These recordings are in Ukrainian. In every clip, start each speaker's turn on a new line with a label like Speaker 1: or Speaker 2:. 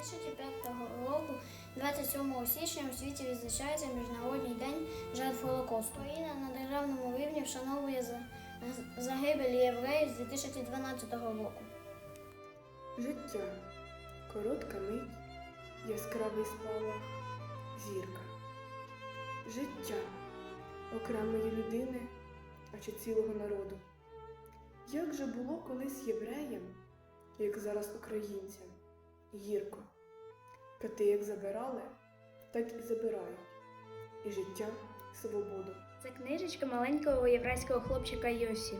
Speaker 1: 2005 року, 27 січня у світі відзначається Міжнародний день жертв Голокосту. Україна на державному рівні вшановує за- загибель євреїв з 2012 року.
Speaker 2: Життя коротка мить, яскравий спалах, зірка. Життя окремої людини, а чи цілого народу. Як же було колись євреям, як зараз українцям, гірко. Кати як забирали, так і забирають. І життя, і свободу.
Speaker 3: Це книжечка маленького єврейського хлопчика Йосі.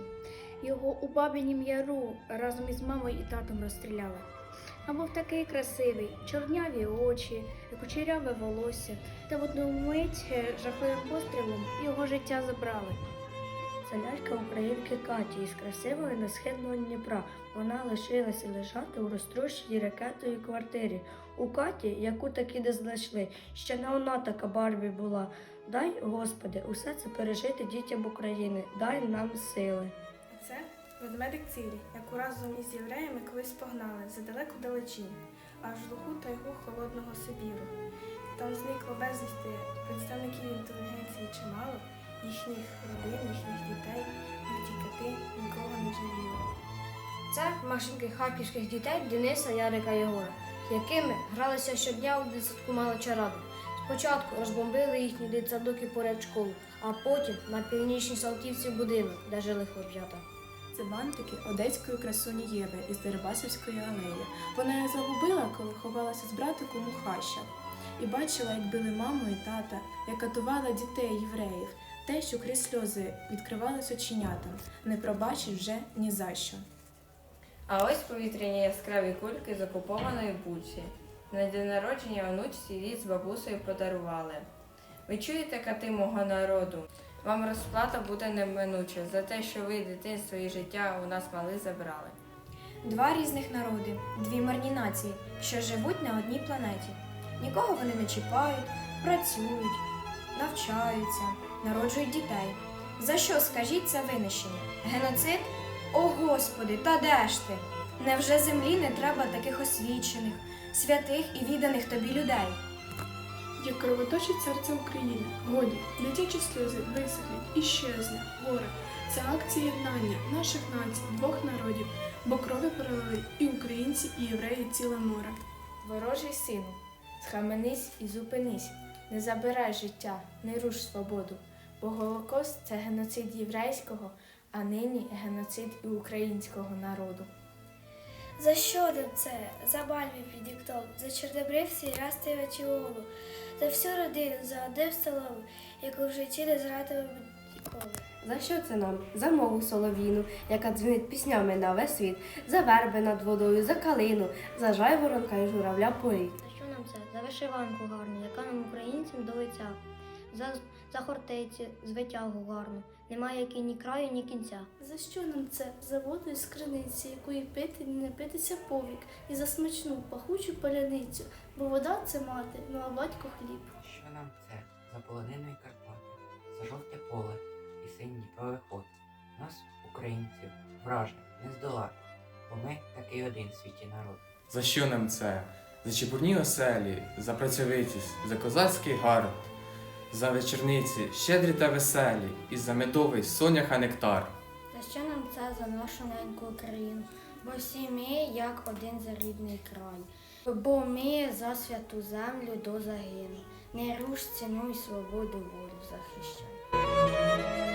Speaker 3: Його у бабинім яру разом із мамою і татом розстріляли. А був такий красивий, чорняві очі, кучеряве волосся, та в одну мить е, жахливим пострілом його життя забрали. Це українки Каті із красивого несхідного Дніпра. Вона лишилася лежати у розтрощеній ракетою квартирі. У Каті, яку таки не знайшли, ще не вона така Барбі була. Дай, Господи, усе це пережити дітям України, дай нам сили.
Speaker 4: Це ведмедик Цирі, яку разом із євреями колись погнали задалеку далечінь, аж в глуху тайгу холодного Сибіру. Там зникло безвісти представників інтелігенції чимало, їхніх родин, їхніх дітей, і ті кати нікого не жаліли.
Speaker 3: Це машинки харківських дітей Дениса, Ярика Єгора, якими гралися щодня у дитсадку малича раду. Спочатку розбомбили їхній дитсадок і поряд школу, а потім на північній Салтівці будинок, де жили хлоп'ята.
Speaker 5: Це бантики одеської красуні Єви із Дерибасівської алеї. Вона їх загубила, коли ховалася з братиком у хащах. І бачила, як били маму і тата, як катувала дітей євреїв, те, що крізь сльози відкривалось оченятам, не пробачить вже ні за що.
Speaker 6: А ось повітряні яскраві кульки з окупованої Бучі. На день народження онучці рід з бабусею подарували. Ви чуєте, кати мого народу? Вам розплата буде неминуча за те, що ви дитинство і життя у нас мали забрали.
Speaker 7: Два різних народи, дві марні нації, що живуть на одній планеті. Нікого вони не чіпають, працюють, навчаються, народжують дітей. За що, скажіть, це винищення? Геноцид? О Господи, та де ж ти? Невже землі не треба таких освічених, святих і відданих тобі людей?
Speaker 2: Як кровоточить серце України, годі, дитячі сльози висохнуть і щезне, горе. Це акція єднання наших націй, двох народів, бо крові пролили і українці, і євреї ціле море.
Speaker 6: Ворожий сину, схаменись і зупинись, не забирай життя, не руш свободу, бо Голокост це геноцид єврейського, а нині геноцид і українського народу.
Speaker 1: За що нам це? За бальмі підіктов, за чорнобривці растивачі олу, за всю родину, за одне столову, яку в житті не зрадимо ніколи.
Speaker 8: За що це нам? За мову солов'їну, яка дзвенить піснями на весь світ, за верби над водою, за калину, за жайворонка і журавля порід.
Speaker 3: Вишиванку гарну, яка нам українцям до лиця. За, за хортиці, з витягу гарну. Немає який ні краю, ні кінця.
Speaker 9: За що нам це? За воду із криниці, якої пити не напитися повік, і за смачну пахучу паляницю, бо вода це мати, ну а батько хліб.
Speaker 10: Що нам це? За полониною Карпати, за жовте поле і синій переход. Нас, українців, враже, не здолати, бо ми такий один в світі народ.
Speaker 11: За що нам це? За чепурні оселі, за працьовитість, за козацький гард, за вечорниці, щедрі та веселі, і за медовий соняха нектар.
Speaker 1: За що нам це за нашу неньку Україну? Бо всі ми як один за рідний край. Бо ми за святу землю до загину. Не руш ціну й свободу волю захищай.